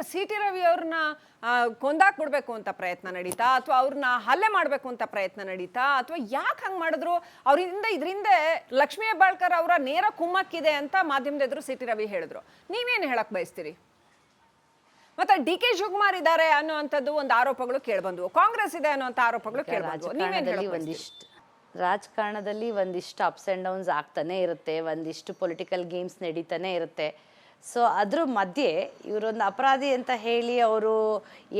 ಹಂಗಾರೆ C T Ravi ಅವ್ರನ್ನ ಕೊಂದಾಕ್ಬಿಡ್ಬೇಕು ಅಂತ ಪ್ರಯತ್ನ ನಡೀತಾ ಅಥವಾ ಅವ್ರನ್ನ ಹಲ್ಲೆ ಮಾಡಬೇಕು ಅಂತ ಪ್ರಯತ್ನ ನಡೀತಾ ಅಥವಾ ಯಾಕೆ ಹಂಗೆ ಮಾಡಿದ್ರು? ಅವರಿಂದ ಇದರಿಂದ ಲಕ್ಷ್ಮೀ ಹೆಬ್ಬಾಳ್ಕರ್ ಅವರ ನೇರ ಕುಮ್ಮಕ್ಕಿದೆ ಅಂತ ಮಾಧ್ಯಮದ ಎದುರು ಸಿ ಟಿ ರವಿ ಹೇಳಿದ್ರು. ನೀವೇನು ಹೇಳಕ್ ಬಯಸ್ತೀರಿ? ಮತ್ತೆ ಡಿ ಕೆ ಶಿವಕುಮಾರ್ ಇದ್ದಾರೆ ಅನ್ನುವಂಥದ್ದು ಒಂದು ಆರೋಪಗಳು ಕೇಳ್ಬಂದ್ವು. ಕಾಂಗ್ರೆಸ್ ಇದೆ ಅನ್ನುವಂಥ ಆರೋಪಗಳು ಕೇಳ್ಬಂದ್ವು. ನೀವೇನು? ಒಂದಿಷ್ಟು ರಾಜಕಾರಣದಲ್ಲಿ ಒಂದಿಷ್ಟು ಅಪ್ಸ್ ಆ್ಯಂಡ್ ಡೌನ್ಸ್ ಆಗ್ತಾನೆ ಇರುತ್ತೆ. ಒಂದಿಷ್ಟು ಪೊಲಿಟಿಕಲ್ ಗೇಮ್ಸ್ ನಡೀತಾನೆ ಇರುತ್ತೆ. ಸೊ ಅದ್ರ ಮಧ್ಯೆ ಇವರೊಂದು ಅಪರಾಧಿ ಅಂತ ಹೇಳಿ ಅವರು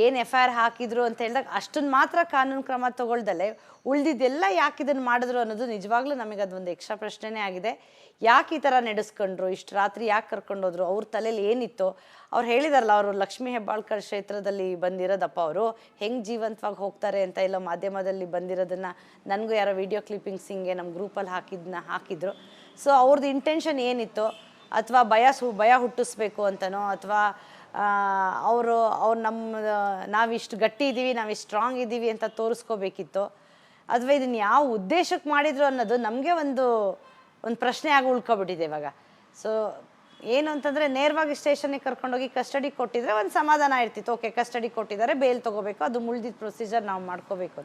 ಏನು ಎಫ್ ಐ ಆರ್ ಹಾಕಿದ್ರು ಅಂತ ಹೇಳಿದಾಗ ಅಷ್ಟನ್ನು ಮಾತ್ರ ಕಾನೂನು ಕ್ರಮ ತಗೊಳ್ದಲೆ, ಉಳಿದಿದ್ದೆಲ್ಲ ಯಾಕೆ ಇದನ್ನು ಮಾಡಿದ್ರು ಅನ್ನೋದು ನಿಜವಾಗ್ಲೂ ನಮಗೆ ಅದೊಂದು ಎಕ್ಸ್ಟ್ರಾ ಪ್ರಶ್ನೆನೇ ಆಗಿದೆ. ಯಾಕೆ ಈ ಥರ ನಡೆಸ್ಕೊಂಡ್ರು, ಇಷ್ಟು ರಾತ್ರಿ ಯಾಕೆ ಕರ್ಕೊಂಡೋದ್ರು ಅವ್ರ ತಲೆಯಲ್ಲಿ ಏನಿತ್ತು, ಅವ್ರು ಹೇಳಿದಾರಲ್ಲ, ಅವರು ಲಕ್ಷ್ಮೀ ಹೆಬ್ಬಾಳ್ಕರ್ ಕ್ಷೇತ್ರದಲ್ಲಿ ಬಂದಿರೋದಪ್ಪ ಅವರು, ಹೆಂಗೆ ಜೀವಂತವಾಗಿ ಹೋಗ್ತಾರೆ ಅಂತ ಎಲ್ಲ ಮಾಧ್ಯಮದಲ್ಲಿ ಬಂದಿರೋದನ್ನ ನನಗೂ ಯಾರೋ ವಿಡಿಯೋ ಕ್ಲಿಪ್ಪಿಂಗ್ಸ್ ಹಿಂಗೆ ನಮ್ಮ ಗ್ರೂಪಲ್ಲಿ ಹಾಕಿದ್ನ ಹಾಕಿದ್ರು. ಸೊ ಅವ್ರದ್ದು ಇಂಟೆನ್ಷನ್ ಏನಿತ್ತು ಅಥವಾ ಭಯ ಸು, ಭಯ ಹುಟ್ಟಿಸ್ಬೇಕು ಅಂತನೋ, ಅಥವಾ ಅವರು, ಅವ್ರು ನಮ್ಮ ನಾವಿಷ್ಟು ಗಟ್ಟಿ ಇದ್ದೀವಿ ನಾವಿಷ್ಟು ಸ್ಟ್ರಾಂಗ್ ಇದ್ದೀವಿ ಅಂತ ತೋರಿಸ್ಕೋಬೇಕಿತ್ತು. ಅಥವಾ ಇದನ್ನು ಯಾವ ಉದ್ದೇಶಕ್ಕೆ ಮಾಡಿದ್ರು ಅನ್ನೋದು ನಮಗೆ ಒಂದು ಒಂದು ಪ್ರಶ್ನೆ ಆಗಿ ಉಳ್ಕೊಬಿಟ್ಟಿದೆ ಇವಾಗ. ಸೊ ಏನು ಅಂತಂದರೆ ನೇರವಾಗಿ ಸ್ಟೇಷನಿಗೆ ಕರ್ಕೊಂಡೋಗಿ ಕಸ್ಟಡಿ ಕೊಟ್ಟಿದ್ರೆ ಒಂದು ಸಮಾಧಾನ ಇರ್ತಿತ್ತು. ಓಕೆ ಕಸ್ಟಡಿ ಕೊಟ್ಟಿದ್ದಾರೆ ಬೇಲ್ ತೊಗೋಬೇಕು, ಅದು ಮುಳ್ದಿದ್ದ ಪ್ರೊಸೀಜರ್ ನಾವು ಮಾಡ್ಕೋಬೇಕು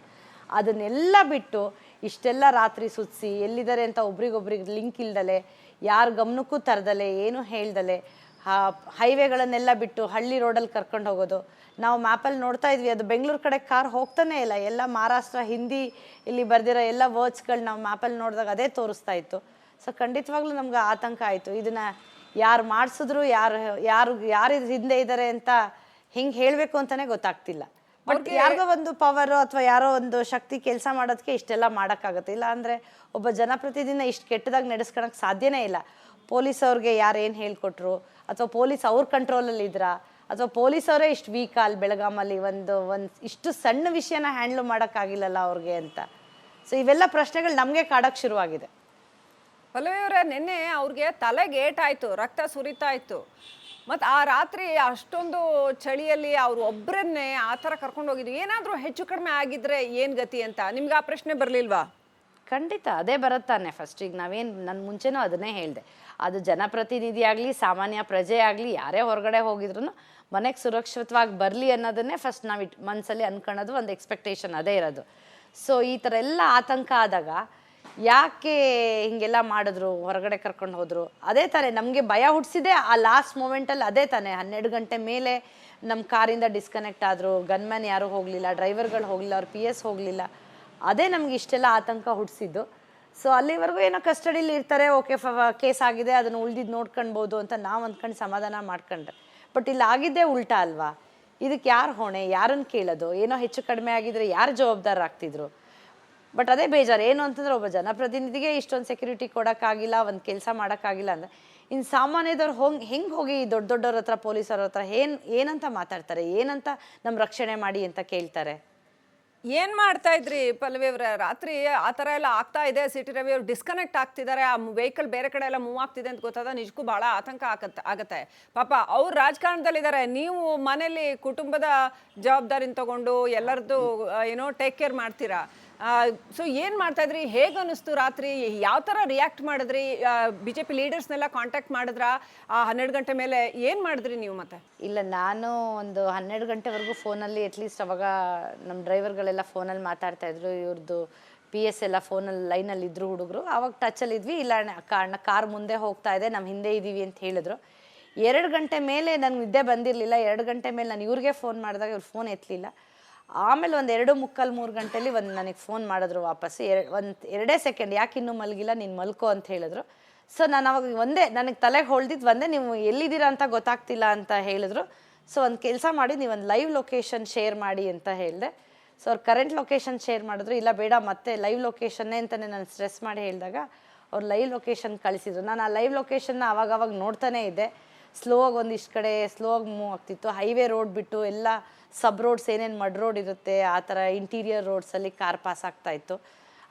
ಅದನ್ನೆಲ್ಲ ಬಿಟ್ಟು ಇಷ್ಟೆಲ್ಲ ರಾತ್ರಿ ಸುತ್ತಿಸಿ ಎಲ್ಲಿದ್ದಾರೆ ಅಂತ ಒಬ್ರಿಗೊಬ್ರಿಗೆ ಲಿಂಕ್ ಇಲ್ದಲೆ ಯಾರ ಗಮನಕ್ಕೂ ತರದಲೆ ಏನು ಹೇಳ್ದಲೆ ಹೈವೇಗಳನ್ನೆಲ್ಲ ಬಿಟ್ಟು ಹಳ್ಳಿ ರೋಡಲ್ಲಿ ಕರ್ಕೊಂಡು ಹೋಗೋದು. ನಾವು ಮ್ಯಾಪಲ್ಲಿ ನೋಡ್ತಾ ಇದ್ವಿ, ಅದು ಬೆಂಗಳೂರು ಕಡೆ ಕಾರ್ ಹೋಗ್ತಾನೆ ಇಲ್ಲ. ಎಲ್ಲ ಮಹಾರಾಷ್ಟ್ರ, ಹಿಂದಿ ಇಲ್ಲಿ ಬರ್ದಿರೋ ಎಲ್ಲ ವರ್ಡ್ಸ್ಗಳು ನಾವು ಮ್ಯಾಪಲ್ಲಿ ನೋಡಿದಾಗ ಅದೇ ತೋರಿಸ್ತಾ ಇತ್ತು. ಸೊ ಖಂಡಿತವಾಗ್ಲೂ ನಮ್ಗೆ ಆತಂಕ ಆಯಿತು. ಇದನ್ನು ಯಾರು ಮಾಡಿಸಿದ್ರು, ಯಾರು ಯಾರು ಯಾರು ಹಿಂದೆ ಇದ್ದಾರೆ ಅಂತ ಹಿಂಗೆ ಹೇಳಬೇಕು ಅಂತಲೇ ಗೊತ್ತಾಗ್ತಿಲ್ಲ. ಬಟ್ ಯಾರ್ದೋ ಒಂದು ಪವರ್ ಅಥವಾ ಯಾರೋ ಒಂದು ಶಕ್ತಿ ಕೆಲಸ ಮಾಡೋದಕ್ಕೆ ಇಷ್ಟೆಲ್ಲ ಮಾಡೋಕ್ಕಾಗುತ್ತೆ. ಇಲ್ಲ ಅಂದರೆ ಒಬ್ಬ ಜನಪ್ರತಿನಿಧಿನ ಇಷ್ಟು ಕೆಟ್ಟದಾಗಿ ನಡೆಸ್ಕೊಳಕ್ಕೆ ಸಾಧ್ಯನೇ ಇಲ್ಲ. ಪೊಲೀಸ್ ಅವ್ರಿಗೆ ಯಾರು ಏನು ಹೇಳ್ಕೊಟ್ರು? ಅಥವಾ ಪೊಲೀಸ್ ಅವ್ರ ಕಂಟ್ರೋಲಲ್ಲಿ ಇದ್ರಾ? ಅಥವಾ ಪೊಲೀಸ್ ಅವರೇ ಇಷ್ಟು ವೀಕ್ ಅಲ್ಲಿ ಬೆಳಗಾಮಲ್ಲಿ ಒಂದು ಒಂದು ಇಷ್ಟು ಸಣ್ಣ ವಿಷಯನ ಹ್ಯಾಂಡ್ಲ್ ಮಾಡೋಕ್ಕಾಗಿಲ್ಲಲ್ಲ ಅವ್ರಿಗೆ ಅಂತ. ಸೊ ಇವೆಲ್ಲ ಪ್ರಶ್ನೆಗಳು ನಮಗೆ ಕಾಡೋಕ್ಕೆ ಶುರುವಾಗಿದೆ. ಪಲ್ಲವಿ ಅವರೇ ನಿನ್ನೆ ಅವ್ರಿಗೆ ತಲೆಗೆ ಏಟಾಯಿತು ರಕ್ತ ಸುರಿತಾ ಇತ್ತು ಮತ್ತು ಆ ರಾತ್ರಿ ಅಷ್ಟೊಂದು ಚಳಿಯಲ್ಲಿ ಅವರು ಒಬ್ಬರನ್ನೇ ಆ ಥರ ಕರ್ಕೊಂಡು ಹೋಗಿದ್ವಿ. ಏನಾದರೂ ಹೆಚ್ಚು ಕಡಿಮೆ ಆಗಿದ್ರೆ ಏನು ಗತಿ ಅಂತ? ನಿಮ್ಗೆ ಆ ಪ್ರಶ್ನೆ ಬರಲಿಲ್ವಾ? ಖಂಡಿತ, ಅದೇ ಬರುತ್ತಾನೆ ಫಸ್ಟ್ ಈಗ ನಾವೇನು ನನ್ನ ಮುಂಚೆನೂ ಅದನ್ನೇ ಹೇಳಿದೆ. ಅದು ಜನಪ್ರತಿನಿಧಿ ಆಗಲಿ, ಸಾಮಾನ್ಯ ಪ್ರಜೆ ಆಗಲಿ, ಯಾರೇ ಹೊರಗಡೆ ಹೋಗಿದ್ರು ಮನೆಗೆ ಸುರಕ್ಷಿತವಾಗಿ ಬರಲಿ ಅನ್ನೋದನ್ನೇ ಫಸ್ಟ್ ನಾವು ಇಟ್ ಮನಸ್ಸಲ್ಲಿ ಅನ್ಕೊಳ್ಳೋದು ಒಂದು ಎಕ್ಸ್ಪೆಕ್ಟೇಷನ್ ಅದೇ ಇರೋದು. ಸೊ ಈ ಥರ ಎಲ್ಲ ಆತಂಕ ಆದಾಗ ಯಾಕೆ ಹಿಂಗೆಲ್ಲ ಮಾಡಿದ್ರು, ಹೊರಗಡೆ ಕರ್ಕೊಂಡು ಹೋದ್ರು? ಅದೇ ತಾನೇ, ನಮಗೆ ಭಯ ಹುಟ್ಟಿಸಿದೆ ಆ ಲಾಸ್ಟ್ ಮೂಮೆಂಟಲ್ಲಿ ಅದೇ ತಾನೇ. ಹನ್ನೆರಡು ಗಂಟೆ ಮೇಲೆ ನಮ್ಮ ಕಾರಿಂದ ಡಿಸ್ಕನೆಕ್ಟ್ ಆದರು ಗನ್ಮ್ಯಾನ್ ಯಾರೂ ಹೋಗಲಿಲ್ಲ ಡ್ರೈವರ್ಗಳು ಹೋಗಲಿಲ್ಲ, ಅವ್ರ ಪಿ ಎಸ್ ಹೋಗಲಿಲ್ಲ. ಅದೇ ನಮ್ಗೆ ಇಷ್ಟೆಲ್ಲ ಆತಂಕ ಹುಟ್ಟಿಸಿದ್ದು ಸೊ ಅಲ್ಲಿವರೆಗೂ ಏನೋ ಕಸ್ಟಡಿಲಿ ಇರ್ತಾರೆ ಓಕೆ ಫ ಕೇಸ್ ಆಗಿದೆ, ಅದನ್ನು ಉಳಿದಿದ್ದು ನೋಡ್ಕೊಳ್ಬೋದು ಅಂತ ನಾವು ಅಂದ್ಕೊಂಡು ಸಮಾಧಾನ ಮಾಡ್ಕೊಂಡ್ರೆ. ಬಟ್ ಇಲ್ಲಿ ಆಗಿದ್ದೇ ಉಲ್ಟಾ ಅಲ್ವಾ? ಇದಕ್ಕೆ ಯಾರು ಹೊಣೆ? ಯಾರನ್ನು ಕೇಳೋದು? ಏನೋ ಹೆಚ್ಚು ಕಡಿಮೆ ಆಗಿದ್ರೆ ಯಾರು ಜವಾಬ್ದಾರರಾಗ್ತಿದ್ರು ಬಟ್ ಅದೇ ಬೇಜಾರು. ಏನು ಅಂತಂದ್ರೆ ಒಬ್ಬ ಜನಪ್ರತಿನಿಧಿಗೆ ಇಷ್ಟೊಂದು ಸೆಕ್ಯೂರಿಟಿ ಕೊಡೋಕ್ಕಾಗಿಲ್ಲ ಒಂದು ಕೆಲಸ ಮಾಡೋಕ್ಕಾಗಿಲ್ಲ ಅಂದರೆ ಇನ್ನು ಸಾಮಾನ್ಯದವ್ರು ಹೋಗಿ ಹೆಂಗೆ ಹೋಗಿ ದೊಡ್ಡ ದೊಡ್ಡವ್ರ ಹತ್ರ ಪೊಲೀಸರ ಹತ್ರ ಏನು ಏನಂತ ಮಾತಾಡ್ತಾರೆ? ಏನಂತ ನಮ್ಮ ರಕ್ಷಣೆ ಮಾಡಿ ಅಂತ ಕೇಳ್ತಾರೆ? ಏನ್ ಮಾಡ್ತಾ ಇದ್ರಿ ಪಲ್ಲವಿ ಅವ್ರ? ರಾತ್ರಿ ಆ ಥರ ಎಲ್ಲ ಆಗ್ತಾ ಇದೆ. ಸಿಟಿ ರವಿ ಅವ್ರು ಡಿಸ್ಕನೆಕ್ಟ್ ಆಗ್ತಿದ್ದಾರೆ. ಆ ವೆಹಿಕಲ್ ಬೇರೆ ಕಡೆ ಎಲ್ಲ ಮೂವ್ ಆಗ್ತಿದೆ ಅಂತ ಗೊತ್ತಾದ ನಿಜಕ್ಕೂ ಬಹಳ ಆತಂಕ ಆಗತ್ತೆ ಆಗತ್ತೆ. ಪಾಪ ಅವ್ರು ರಾಜಕಾರಣದಲ್ಲಿದ್ದಾರೆ. ನೀವು ಮನೇಲಿ ಕುಟುಂಬದ ಜವಾಬ್ದಾರಿನ ತಗೊಂಡು ಎಲ್ಲರದ್ದು ಏನೋ ಟೇಕ್ ಕೇರ್ ಮಾಡ್ತೀರಾ? ಸೊ ಏನು ಮಾಡ್ತಾ ಇದ್ರಿ? ಹೇಗೆ ಅನಿಸ್ತು ರಾತ್ರಿ? ಯಾವ ಥರ ರಿಯಾಕ್ಟ್ ಮಾಡಿದ್ರಿ? ಬಿ ಜೆ ಪಿ ಲೀಡರ್ಸ್ನೆಲ್ಲ ಕಾಂಟ್ಯಾಕ್ಟ್ ಮಾಡಿದ್ರಾ? ಆ, ಹನ್ನೆರಡು ಗಂಟೆ ಮೇಲೆ ಏನು ಮಾಡಿದ್ರಿ ನೀವು ಮತ್ತೆ? ಇಲ್ಲ, ನಾನು ಒಂದು ಹನ್ನೆರಡು ಗಂಟೆವರೆಗೂ ಫೋನಲ್ಲಿ ಅಟ್ಲೀಸ್ಟ್ ಅವಾಗ ನಮ್ಮ ಡ್ರೈವರ್ಗಳೆಲ್ಲ ಫೋನಲ್ಲಿ ಮಾತಾಡ್ತಾ ಇದ್ರು. ಇವ್ರದ್ದು ಪಿ ಎಸ್ ಎಲ್ಲ ಫೋನಲ್ಲಿ ಲೈನಲ್ಲಿ ಇದ್ರು ಹುಡುಗರು. ಆವಾಗ ಟಚಲ್ಲಿ ಇದ್ವಿ. ಇಲ್ಲ ಅಣ್ಣ ಕಾರ್ ಮುಂದೆ ಹೋಗ್ತಾ ಇದೆ. ನಮ್ಮ ಹಿಂದೆ ಇದ್ದೀವಿ ಅಂತ ಹೇಳಿದ್ರು. ಎರಡು ಗಂಟೆ ಮೇಲೆ ನನಗೆ ನಿದ್ದೆ ಬಂದಿರಲಿಲ್ಲ. ಎರಡು ಗಂಟೆ ಮೇಲೆ ನಾನು ಇವ್ರಿಗೆ ಫೋನ್ ಮಾಡಿದಾಗ ಇವ್ರು ಫೋನ್ ಎತ್ತಲಿಲ್ಲ ಆಮೇಲೆ ಒಂದು ಎರಡು ಮುಕ್ಕಾಲು ಮೂರು ಗಂಟೆಲಿ ಒಂದು ನನಗೆ ಫೋನ್ ಮಾಡಿದ್ರು ವಾಪಸ್ ಎರಡು ಒಂದು ಎರಡೇ ಸೆಕೆಂಡ್ ಯಾಕೆ ಇನ್ನೂ ಮಲಗಿಲ್ಲ, ನೀನು ಮಲ್ಕೋ ಅಂತ ಹೇಳಿದ್ರು. ಸೊ ನಾನು ಅವಾಗ ಒಂದೇ, ನನಗೆ ತಲೆಗೆ ಹೊಳ್ದಿದ್ದು ಒಂದೇ, ನೀವು ಎಲ್ಲಿದ್ದೀರಾ ಅಂತ ಗೊತ್ತಾಗ್ತಿಲ್ಲ ಅಂತ ಹೇಳಿದ್ರು. ಸೊ ಒಂದು ಕೆಲಸ ಮಾಡಿ ನೀವು ಒಂದು ಲೈವ್ ಲೊಕೇಶನ್ ಶೇರ್ ಮಾಡಿ ಅಂತ ಹೇಳಿದೆ. ಸೊ ಅವ್ರು ಕರೆಂಟ್ ಲೊಕೇಶನ್ ಶೇರ್ ಮಾಡಿದ್ರು. ಇಲ್ಲ, ಬೇಡ, ಮತ್ತೆ ಲೈವ್ ಲೊಕೇಶನ್ನೇ ಅಂತಲೇ ನಾನು ಸ್ಟ್ರೆಸ್ ಮಾಡಿ ಹೇಳಿದಾಗ, ಅವ್ರು ಲೈವ್ ಲೊಕೇಶನ್ ಕಳಿಸಿದ್ರು. ನಾನು ಆ ಲೈವ್ ಲೊಕೇಶನ್ನ ಅವಾಗವಾಗ ಅವಾಗ ನೋಡ್ತಾನೇ ಇದ್ದೆ. ಸ್ಲೋ ಆಗಿ ಒಂದಿಷ್ಟು ಕಡೆ ಸ್ಲೋ ಆಗಿ ಮೂವ್ ಆಗ್ತಿತ್ತು. ಹೈವೇ ರೋಡ್ ಬಿಟ್ಟು ಎಲ್ಲ ಸಬ್ ರೋಡ್ಸ್ ಏನೇನು ಮಡ್ ರೋಡ್ ಇರುತ್ತೆ, ಆ ಥರ ಇಂಟೀರಿಯರ್ ರೋಡ್ಸಲ್ಲಿ ಕಾರ್ ಪಾಸ್ ಆಗ್ತಾ ಇತ್ತು.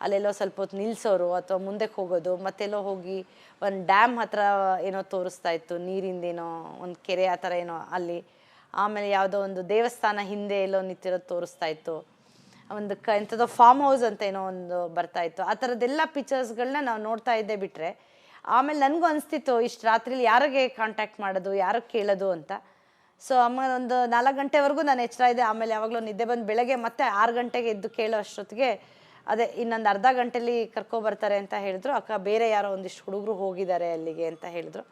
ಅಲ್ಲೆಲ್ಲೋ ಸ್ವಲ್ಪ ಹೊತ್ತು ನಿಲ್ಲಿಸೋರು ಅಥವಾ ಮುಂದಕ್ಕೆ ಹೋಗೋದು, ಮತ್ತೆಲ್ಲೋ ಹೋಗಿ ಒಂದು ಡ್ಯಾಮ್ ಹತ್ರ ಏನೋ ತೋರಿಸ್ತಾ ಇತ್ತು ನೀರಿಂದೇನೋ ಒಂದು ಕೆರೆ ಆ ಥರ ಏನೋ ಅಲ್ಲಿ. ಆಮೇಲೆ ಯಾವುದೋ ಒಂದು ದೇವಸ್ಥಾನ ಹಿಂದೆ ಎಲ್ಲೋ ನಿಂತಿರೋದು ತೋರಿಸ್ತಾ ಇತ್ತು. ಒಂದು ಕ ಎಂಥದೋ ಫಾರ್ಮ್ ಹೌಸ್ ಅಂತ ಏನೋ ಒಂದು ಬರ್ತಾ ಇತ್ತು. ಆ ಥರದ್ದೆಲ್ಲ ಪಿಕ್ಚರ್ಸ್ಗಳನ್ನ ನಾವು ನೋಡ್ತಾ ಇದ್ದೇ ಬಿಟ್ಟರೆ ಆಮೇಲೆ ನನಗೂ ಅನಿಸ್ತಿತ್ತು, ಇಷ್ಟು ರಾತ್ರಿಲಿ ಯಾರಿಗೆ ಕಾಂಟ್ಯಾಕ್ಟ್ ಮಾಡೋದು, ಯಾರಿಗೆ ಕೇಳೋದು ಅಂತ. ಸೊ ಅಮ್ಮ ಒಂದು ನಾಲ್ಕು ಗಂಟೆವರೆಗೂ ನಾನು ಎಚ್ಚರ ಇದೆ ಆಮೇಲೆ ಯಾವಾಗಲೂ ನಿದ್ದೆ ಬಂದು ಬೆಳಗ್ಗೆ ಮತ್ತೆ ಆರು ಗಂಟೆಗೆ ಎದ್ದು ಕೇಳೋ ಅಷ್ಟೊತ್ತಿಗೆ ಅದೇ ಇನ್ನೊಂದು ಅರ್ಧ ಗಂಟೆಲಿ ಕರ್ಕೊಬರ್ತಾರೆ ಅಂತ ಹೇಳಿದ್ರು. ಅಕ್ಕ, ಬೇರೆ ಯಾರೋ ಒಂದಿಷ್ಟು ಹುಡುಗರು ಹೋಗಿದ್ದಾರೆ ಅಲ್ಲಿಗೆ ಅಂತ ಹೇಳಿದ್ರು.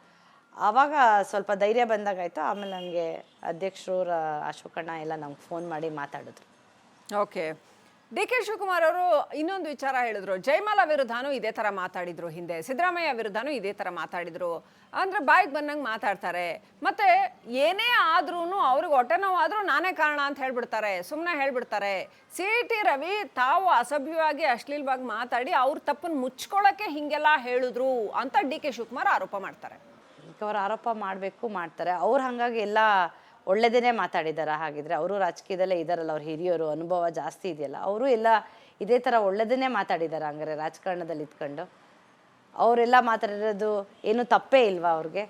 ಆವಾಗ ಸ್ವಲ್ಪ ಧೈರ್ಯ ಬಂದಾಗಾಯಿತು. ಆಮೇಲೆ ನನಗೆ ಅಧ್ಯಕ್ಷರು ಅಶೋಕಣ್ಣ ಎಲ್ಲ ನಮ್ಗೆ ಫೋನ್ ಮಾಡಿ ಮಾತಾಡಿದ್ರು. ಓಕೆ ಡಿ ಕೆ ಶಿವಕುಮಾರ್ ಅವರು ಇನ್ನೊಂದು ವಿಚಾರ ಹೇಳಿದ್ರು. ಜಯಮಾಲ ವಿರುದ್ಧನೂ ಇದೇ ತರ ಮಾತಾಡಿದ್ರು ಹಿಂದೆ. ಸಿದ್ದರಾಮಯ್ಯ ವಿರುದ್ಧನೂ ಇದೇ ತರ ಮಾತಾಡಿದ್ರು. ಅಂದ್ರೆ ಬಾಯಿಗೆ ಬಂದಂಗೆ ಮಾತಾಡ್ತಾರೆ. ಮತ್ತೆ ಏನೇ ಆದ್ರೂ ಅವ್ರಿಗೆ ಹೊಟ್ಟೆ ನೋವಾದರೂ ನಾನೇ ಕಾರಣ ಅಂತ ಹೇಳ್ಬಿಡ್ತಾರೆ. ಸುಮ್ಮನೆ ಹೇಳ್ಬಿಡ್ತಾರೆ. ಸಿ ಟಿ ರವಿ ತಾವು ಅಸಭ್ಯವಾಗಿ, ಅಶ್ಲೀಲವಾಗಿ ಮಾತಾಡಿ ಅವ್ರ ತಪ್ಪನ್ನು ಮುಚ್ಕೊಳ್ಳೋಕ್ಕೆ ಹಿಂಗೆಲ್ಲ ಹೇಳಿದ್ರು ಅಂತ ಡಿ ಕೆ ಶಿವಕುಮಾರ್ ಆರೋಪ ಮಾಡ್ತಾರೆ. ಅವ್ರು ಆರೋಪ ಮಾಡಬೇಕು, ಮಾಡ್ತಾರೆ. ಅವ್ರು ಹಾಗಾಗಿ ಎಲ್ಲ ಒಳ್ಳೆದೇನೆ ಮಾತಾಡಿದಾರ, ಹಾಗಿದ್ರೆ ಅವರು ರಾಜಕೀಯದಲ್ಲೇ ಇದಾರಲ್ಲ, ಅವ್ರ ಹಿರಿಯರು, ಅನುಭವ ಜಾಸ್ತಿ ಇದೆಯಲ್ಲ, ಅವರು ಎಲ್ಲ ಇದೇ ಥರ ಒಳ್ಳೆದನ್ನೇ ಮಾತಾಡಿದ್ದಾರೆ ಹಂಗಾರೆ ರಾಜಕಾರಣದಲ್ಲಿ ಇದ್ಕೊಂಡು. ಅವರೆಲ್ಲ ಮಾತಾಡಿರೋದು ಏನು ತಪ್ಪೇ ಇಲ್ವಾ ಅವ್ರಿಗೆ?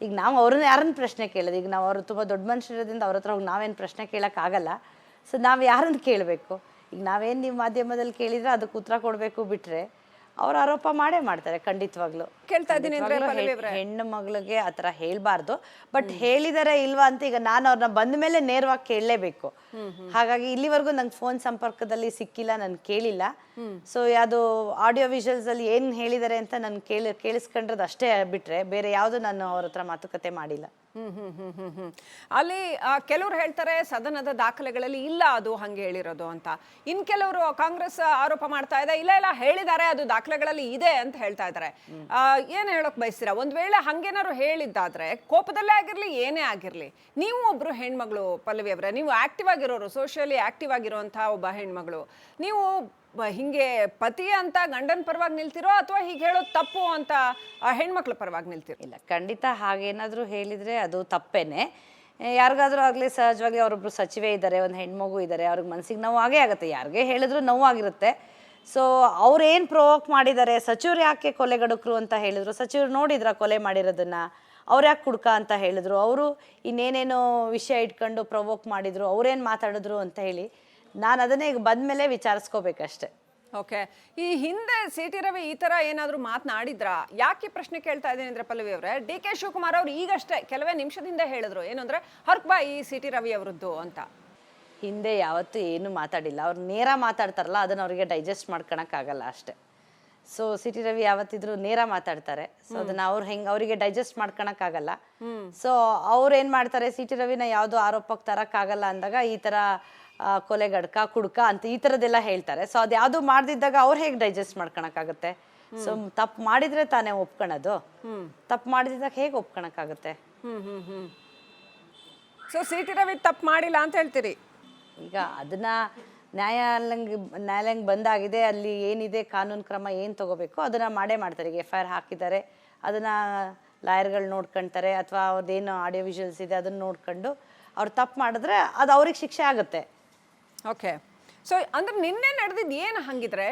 ಈಗ ನಾವು ಅವ್ರನ್ನ ಯಾರನ್ನ ಪ್ರಶ್ನೆ ಕೇಳೋದು? ಈಗ ನಾವು ಅವರು ತುಂಬ ದೊಡ್ಡ ಮನುಷ್ಯರೋದ್ರಿಂದ ಅವ್ರ ಹತ್ರ ಹೋಗಿ ನಾವೇನು ಪ್ರಶ್ನೆ ಕೇಳೋಕ್ಕಾಗಲ್ಲ. ಸೊ ನಾವು ಯಾರನ್ನು ಕೇಳಬೇಕು? ಈಗ ನಾವೇನು ನಿಮ್ಮ ಮಾಧ್ಯಮದಲ್ಲಿ ಕೇಳಿದರೆ ಅದಕ್ಕೆ ಉತ್ತರ ಕೊಡಬೇಕು ಬಿಟ್ಟರೆ ಅವ್ರು ಆರೋಪ ಮಾಡೇ ಮಾಡ್ತಾರೆ ಖಂಡಿತವಾಗ್ಲೂ. ಕೇಳ್ತಾ ಇದ್ದೀನಿ ಅಂದ್ರೆ ಪಲ್ಲವಿ ಹೆಣ್ಣು ಮಗಳಿಗೆ ಆ ಥರ ಹೇಳ್ಬಾರ್ದು. ಬಟ್ ಹೇಳಿದಾರೆ ಇಲ್ವಾ ಅಂತ ಈಗ ನಾನು ಅವ್ರನ್ನ ಬಂದ ಮೇಲೆ ನೇರವಾಗಿ ಕೇಳಲೇಬೇಕು. ಹಾಗಾಗಿ ಇಲ್ಲಿವರೆಗೂ ನಂಗೆ ಫೋನ್ ಸಂಪರ್ಕದಲ್ಲಿ ಸಿಕ್ಕಿಲ್ಲ ನಾನು ಕೇಳಿಲ್ಲ. ಸೊ ಅದು ಆಡಿಯೋ ವಿಜುವಲ್ಸ್ ಅಲ್ಲಿ ಏನ್ ಹೇಳಿದ್ದಾರೆ ಅಂತ ನಾನು ಕೇಳಿ ಕೇಳಿಸ್ಕೊಂಡ್ರದ್ದು ಅಷ್ಟೇ ಬಿಟ್ರೆ ಬೇರೆ ಯಾವುದು ನಾನು ಅವ್ರ ಹತ್ರ ಮಾತುಕತೆ ಮಾಡಿಲ್ಲ. ಅಲ್ಲಿ ಕೆಲವರು ಹೇಳ್ತಾರೆ ಸದನದ ದಾಖಲೆಗಳಲ್ಲಿ ಇಲ್ಲ ಅದು ಹಂಗೆ ಹೇಳಿರೋದು ಅಂತ. ಇನ್ ಕೆಲವರು ಕಾಂಗ್ರೆಸ್ ಆರೋಪ ಮಾಡ್ತಾ ಇದೆ ಇಲ್ಲ ಇಲ್ಲ ಹೇಳಿದ್ದಾರೆ ಅದು ದಾಖಲೆಗಳಲ್ಲಿ ಇದೆ ಅಂತ ಹೇಳ್ತಾ ಇದ್ದಾರೆ ಆ, ಏನ್ ಹೇಳೋಕೆ ಬಯಸ್ತೀರಾ? ಒಂದ್ ವೇಳೆ ಹಂಗೇನಾದ್ರು ಹೇಳಿದ್ದಾದ್ರೆ ಕೋಪದಲ್ಲೇ ಆಗಿರಲಿ, ಏನೇ ಆಗಿರಲಿ, ನೀವು ಒಬ್ರು ಹೆಣ್ಮಗಳು ಪಲ್ಲವಿ ಅವರೇ, ನೀವು ಆಕ್ಟಿವ್ ಆಗಿರೋರು ಸೋಷಿಯಲಿ ಆಕ್ಟಿವ್ ಆಗಿರುವಂತಹ ಒಬ್ಬ ಹೆಣ್ಮಗಳು, ನೀವು ಹಿಂಗೆ ಪತಿ ಅಂತ ಗಂಡನ ಪರವಾಗಿ ನಿಲ್ತಿರೋ ಅಥವಾ ಹೀಗೆ ಹೇಳೋದು ತಪ್ಪು ಅಂತ ಹೆಣ್ಮಕ್ಳ ಪರವಾಗಿ ನಿಲ್ತಿರೋ? ಇಲ್ಲ, ಖಂಡಿತ ಹಾಗೇನಾದರೂ ಹೇಳಿದರೆ ಅದು ತಪ್ಪೇನೆ. ಯಾರಿಗಾದ್ರೂ ಆಗಲಿ ಸಹಜವಾಗಿ ಅವರೊಬ್ರು ಸಚಿವೆ ಇದ್ದಾರೆ, ಒಂದು ಹೆಣ್ಮಗು ಇದ್ದಾರೆ, ಅವ್ರಿಗೆ ಮನಸ್ಸಿಗೆ ನೋವು ಆಗೇ ಆಗುತ್ತೆ. ಯಾರಿಗೆ ಹೇಳಿದ್ರು ನೋವಾಗಿರುತ್ತೆ. ಸೊ ಅವ್ರೇನು ಪ್ರೊವೋಕ್ ಮಾಡಿದ್ದಾರೆ ಸಚಿವರು ಯಾಕೆ ಕೊಲೆಗಡುಕರು ಅಂತ ಹೇಳಿದ್ರು? ಸಚಿವರು ನೋಡಿದ್ರ ಕೊಲೆ ಮಾಡಿರೋದನ್ನ? ಅವ್ರು ಯಾಕೆ ಕುಡ್ಕ ಅಂತ ಹೇಳಿದ್ರು? ಅವರು ಇನ್ನೇನೇನೋ ವಿಷಯ ಇಟ್ಕೊಂಡು ಪ್ರೊವೋಕ್ ಮಾಡಿದ್ರು. ಅವ್ರೇನು ಮಾತಾಡಿದ್ರು ಅಂತ ಹೇಳಿ ನಾನು ಅದನ್ನೇ ಈಗ ಬಂದಮೇಲೆ ವಿಚಾರಿಸ್ಕೋಬೇಕಷ್ಟೆ. ಓಕೆ ಈ ಹಿಂದೆ ಸಿ ಟಿ ರವಿ ಈ ತರ ಏನಾದರೂ ಮಾತನಾಡಿದ್ರ? ಯಾಕೆ ಪ್ರಶ್ನೆ ಕೇಳ್ತಾ ಇದ್ದೀನಿ ಅಂದ್ರೆ ಪಲ್ಲವಿ ಅವರೇ, ಡಿ ಕೆ ಶಿವಕುಮಾರ್ ಅವರು ಈಗಷ್ಟೇ ಕೆಲವೇ ನಿಮಿಷದಿಂದ ಹೇಳಿದ್ರು. ಏನು ಅಂದ್ರೆ ಹರ್ಕ್ ಬಾ ಈ ಸಿ ಟಿ ರವಿ ಅವರದ್ದು ಅಂತ. ಹಿಂದೆ ಯಾವತ್ತೂ ಏನು ಮಾತಾಡಿಲ್ಲ. ಅವ್ರು ನೇರ ಮಾತಾಡ್ತಾರಲ್ಲ ಅದನ್ನ ಅವರಿಗೆ ಡೈಜೆಸ್ಟ್ ಮಾಡ್ಕೊಳಕ್ಕಾಗಲ್ಲ ಅಷ್ಟೇ. ಸೊ ಸಿಟಿ ರವಿ ಯಾವತ್ತಿದ್ರು ನೇರ ಮಾತಾಡ್ತಾರೆ. ಸೊ ಅದನ್ನ ಅವ್ರು ಹೆಂಗ್ ಅವರಿಗೆ ಡೈಜೆಸ್ಟ್ ಮಾಡ್ಕೊಳಕ್ಕಾಗಲ್ಲ ಸೊ ಅವ್ರು ಏನ್ ಮಾಡ್ತಾರೆ ಸಿಟಿ ರವಿನ ಯಾವ್ದು ಆರೋಪಕ್ಕೆ ತರಕ್ಕಾಗಲ್ಲ ಅಂದಾಗ ಈ ತರ ಕೊಲೆ ಗಡ್ಕ ಕುಡ್ಕ ಅಂತ ಈ ತರದೆಲ್ಲ ಹೇಳ್ತಾರೆ. ಸೊ ಅದು ಯಾವುದು ಮಾಡ್ದಿದ್ದಾಗ ಅವ್ರು ಹೇಗೆ ಡೈಜೆಸ್ಟ್ ಮಾಡ್ಕೊಳಕ್ಕಾಗತ್ತೆ ಸೊ ತಪ್ಪು ಮಾಡಿದ್ರೆ ತಾನೇ ಒಪ್ಕೊಳೋದು ತಪ್ಪು ಮಾಡಿದಾಗ ಹೇಗೆ ಒಪ್ಕೊಳಕ್ಕಾಗತ್ತೆ ಸೊ ಸಿ ಟಿ ರವಿ ತಪ್ಪು ಮಾಡಿಲ್ಲ ಅಂತ ಹೇಳ್ತೀರಿ? ಈಗ ಅದನ್ನ ನ್ಯಾಯಾಲಯಂಗೆ ನ್ಯಾಯಾಲಯಂಗೆ ಬಂದಾಗಿದೆ, ಅಲ್ಲಿ ಏನಿದೆ, ಕಾನೂನು ಕ್ರಮ ಏನು ತಗೋಬೇಕು, ಅದನ್ನ ಮಾಡೇ ಮಾಡ್ತಾರೆ. ಈಗ ಎಫ್ ಐ ಆರ್ ಹಾಕಿದ್ದಾರೆ, ಅದನ್ನ ಲಾಯರ್ಗಳು ನೋಡ್ಕೊಳ್ತಾರೆ ಅಥವಾ ಅವ್ರದ್ದೇನು ಆಡಿಯೋ ವಿಜುವಲ್ಸ್ ಇದೆ, ಅದನ್ನ ನೋಡ್ಕೊಂಡು ಅವ್ರು ತಪ್ಪು ಮಾಡಿದ್ರೆ ಅದು ಅವ್ರಿಗೆ ಶಿಕ್ಷೆ ಆಗುತ್ತೆ. ಓಕೆ. ಸೊ ಅಂದ್ರೆ ನಿನ್ನೆ ನಡೆದಿದ್ದು ಏನು ಹಂಗಿದ್ರೆ